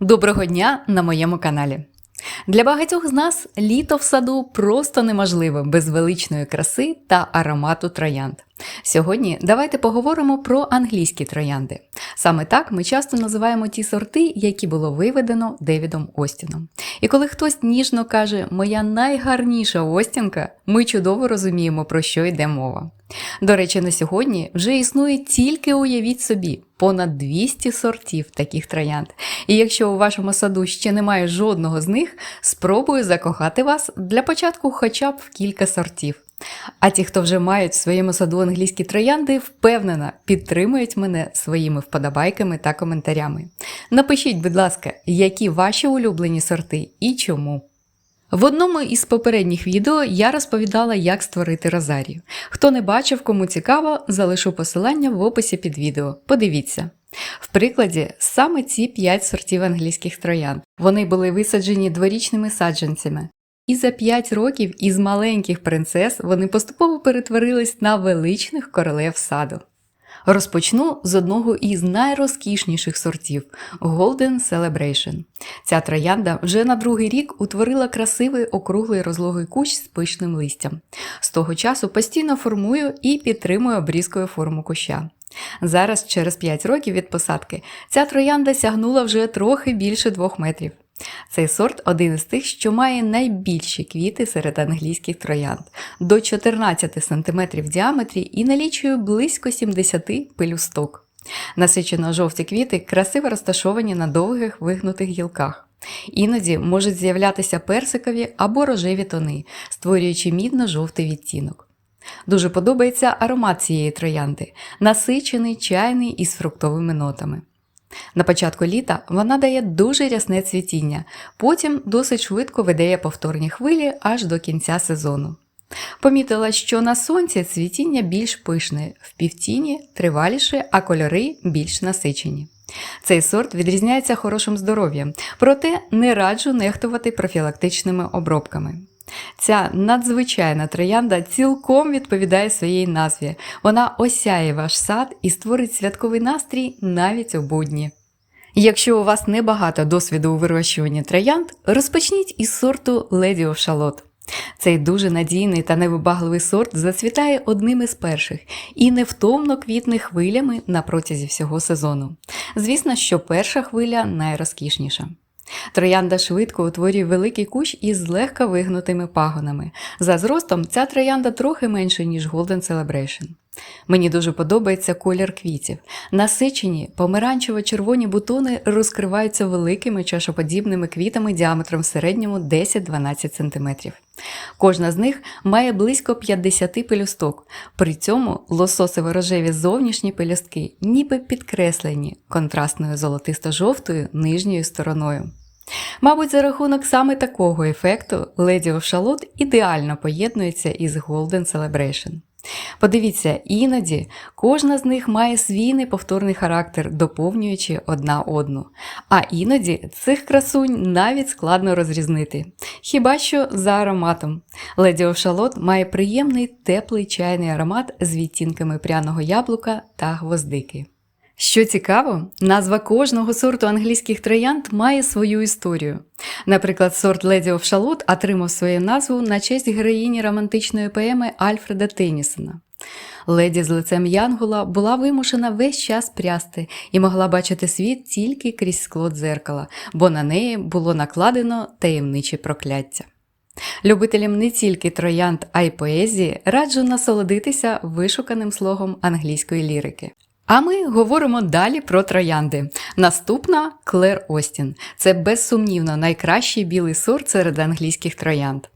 Доброго дня на моєму каналі. Для багатьох з нас літо в саду просто неможливе без величної краси та аромату троянд. Сьогодні давайте поговоримо про англійські троянди. Саме так ми часто називаємо ті сорти, які було виведено Девідом Остіном. І коли хтось ніжно каже Моя найгарніша Остінка, ми чудово розуміємо, про що йде мова. До речі, на сьогодні вже існує тільки уявіть собі понад 200 сортів таких троянд. І якщо у вашому саду ще немає жодного з них, спробую закохати вас для початку хоча б в кілька сортів. А ті, хто вже мають в своєму саду англійські троянди, впевнена, підтримують мене своїми вподобайками та коментарями. Напишіть, будь ласка, які ваші улюблені сорти і чому. В одному із попередніх відео я розповідала, як створити розарію. Хто не бачив, кому цікаво, залишу посилання в описі під відео. Подивіться. В прикладі саме ці 5 сортів англійських троянд. Вони були висаджені дворічними саджанцями. І за 5 років із маленьких принцес вони поступово перетворились на величних королев саду. Розпочну з одного із найрозкішніших сортів Golden Celebration. Ця троянда вже на другий рік утворила красивий округлий розлогий кущ з пишним листям. З того часу постійно формую і підтримую обрізкою форму куща. Зараз, через 5 років від посадки, ця троянда сягнула вже трохи більше 2 метрів. Цей сорт один із тих, що має найбільші квіти серед англійських троянд до 14 см в діаметрі і налічує близько 70 пелюсток. Насичено жовті квіти красиво розташовані на довгих вигнутих гілках. Іноді можуть з'являтися персикові або рожеві тони, створюючи мідно-жовтий відтінок. Дуже подобається аромат цієї троянди, насичений чайний із фруктовими нотами. На початку літа вона дає дуже рясне цвітіння, потім досить швидко видає повторні хвилі аж до кінця сезону. Помітила, що на сонці цвітіння більш пишне, в півтіні триваліше, а кольори більш насичені. Цей сорт відрізняється хорошим здоров'ям, проте не раджу нехтувати профілактичними обробками. Ця надзвичайна троянда цілком відповідає своїй назві. Вона осяє ваш сад і створить святковий настрій навіть у будні. Якщо у вас небагато досвіду у вирощуванні троянд, розпочніть із сорту Lady of Charlotte. Цей дуже надійний та невибагливий сорт зацвітає одним із перших і невтомно квітне хвилями на протязі всього сезону. Звісно, що перша хвиля найрозкішніша. Троянда швидко утворює великий кущ із злегка вигнутими пагонами. За зростом ця троянда трохи менша, ніж Golden Celebration. Мені дуже подобається колір квітів. Насичені помаранчево-червоні бутони розкриваються великими чашоподібними квітами діаметром в середньому 10-12 см. Кожна з них має близько 50 пелюсток, при цьому лососево-рожеві зовнішні пелюстки ніби підкреслені контрастною золотисто-жовтою нижньою стороною. Мабуть, за рахунок саме такого ефекту Lady of Charlotte ідеально поєднується із Golden Celebration. Подивіться, іноді кожна з них має свій неповторний характер, доповнюючи одна одну. А іноді цих красунь навіть складно розрізнити. Хіба що за ароматом. Леді of має приємний теплий чайний аромат з відтінками пряного яблука та гвоздики. Що цікаво, назва кожного сорту англійських троянд має свою історію. Наприклад, сорт Lady of Charlotte отримав свою назву на честь героїні романтичної поеми Альфреда Теннісона. Леді з лицем Янгола була вимушена весь час прясти і могла бачити світ тільки крізь скло дзеркала, бо на неї було накладено таємниче прокляття. Любителям не тільки троянд, а й поезії раджу насолодитися вишуканим слогом англійської лірики. А ми говоримо далі про троянди. Наступна Клер Остін. Це безсумнівно найкращий білий сорт серед англійських троянд.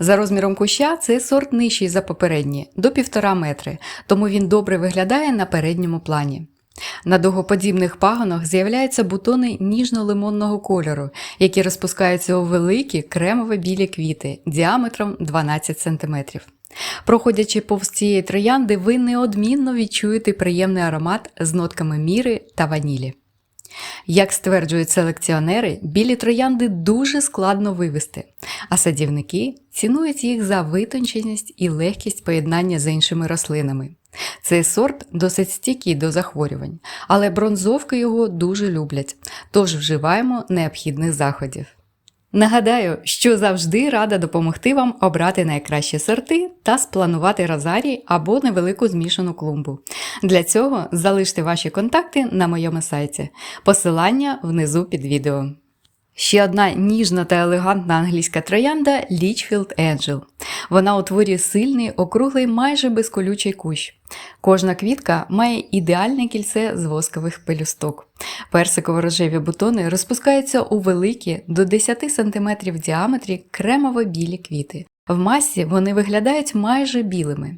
За розміром куща цей сорт нижчий за попередні до 1,5 метри, тому він добре виглядає на передньому плані. На дугоподібних пагонах з'являються бутони ніжно-лимонного кольору, які розпускаються у великі кремово-білі квіти діаметром 12 см. Проходячи повз цієї троянди, ви неодмінно відчуєте приємний аромат з нотками міри та ванілі. Як стверджують селекціонери, білі троянди дуже складно вивести, а садівники цінують їх за витонченість і легкість поєднання з іншими рослинами. Цей сорт досить стійкий до захворювань, але бронзовки його дуже люблять, тож вживаємо необхідних заходів. Нагадаю, що завжди рада допомогти вам обрати найкращі сорти та спланувати розарій або невелику змішану клумбу. Для цього залиште ваші контакти на моєму сайті. Посилання внизу під відео. Ще одна ніжна та елегантна англійська троянда Litchfield Angel. Вона утворює сильний, округлий, майже безколючий кущ. Кожна квітка має ідеальне кільце з воскових пелюсток. Персиково-рожеві бутони розпускаються у великі до 10 см в діаметрі кремово-білі квіти. В масі вони виглядають майже білими.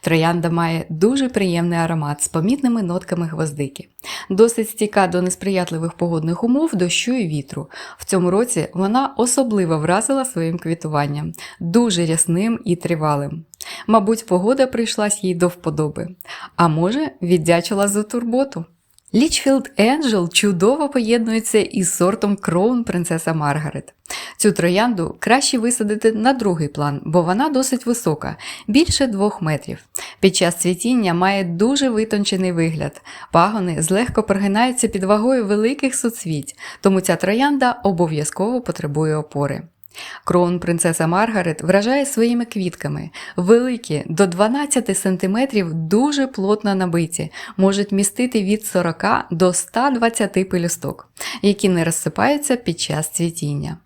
Троянда має дуже приємний аромат з помітними нотками гвоздики. Досить стійка до несприятливих погодних умов, дощу і вітру. В цьому році вона особливо вразила своїм квітуванням, дуже рясним і тривалим. Мабуть, погода прийшлась їй до вподоби, а може, віддячила за турботу. Лічфілд Енджел чудово поєднується із сортом Кроун Принцеса Маргарет. Цю троянду краще висадити на другий план, бо вона досить висока, більше двох метрів. Під час цвітіння має дуже витончений вигляд. Пагони злегко прогинаються під вагою великих суцвіть, тому ця троянда обов'язково потребує опори. Кроун принцеса Маргарет вражає своїми квітками. Великі до 12 см дуже плотно набиті, можуть містити від 40 до 120 пелюсток, які не розсипаються під час цвітіння.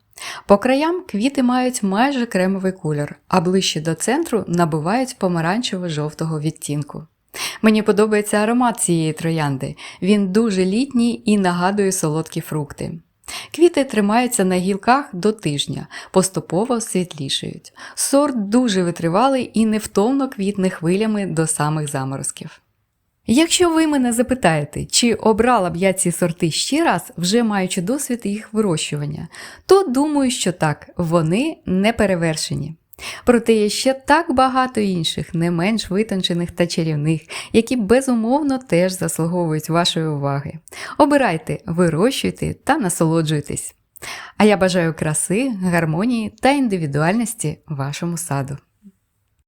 По краям квіти мають майже кремовий кольор, а ближче до центру набувають помаранчево-жовтого відтінку. Мені подобається аромат цієї троянди. Він дуже літній і нагадує солодкі фрукти. Квіти тримаються на гілках до тижня, поступово світлішають. Сорт дуже витривалий і невтомно квітне хвилями до самих заморозків. Якщо ви мене запитаєте, чи обрала б я ці сорти ще раз, вже маючи досвід їх вирощування, то думаю, що так, вони не перевершені. Проте є ще так багато інших, не менш витончених та чарівних, які безумовно теж заслуговують вашої уваги. Обирайте, вирощуйте та насолоджуйтесь. А я бажаю краси, гармонії та індивідуальності вашому саду.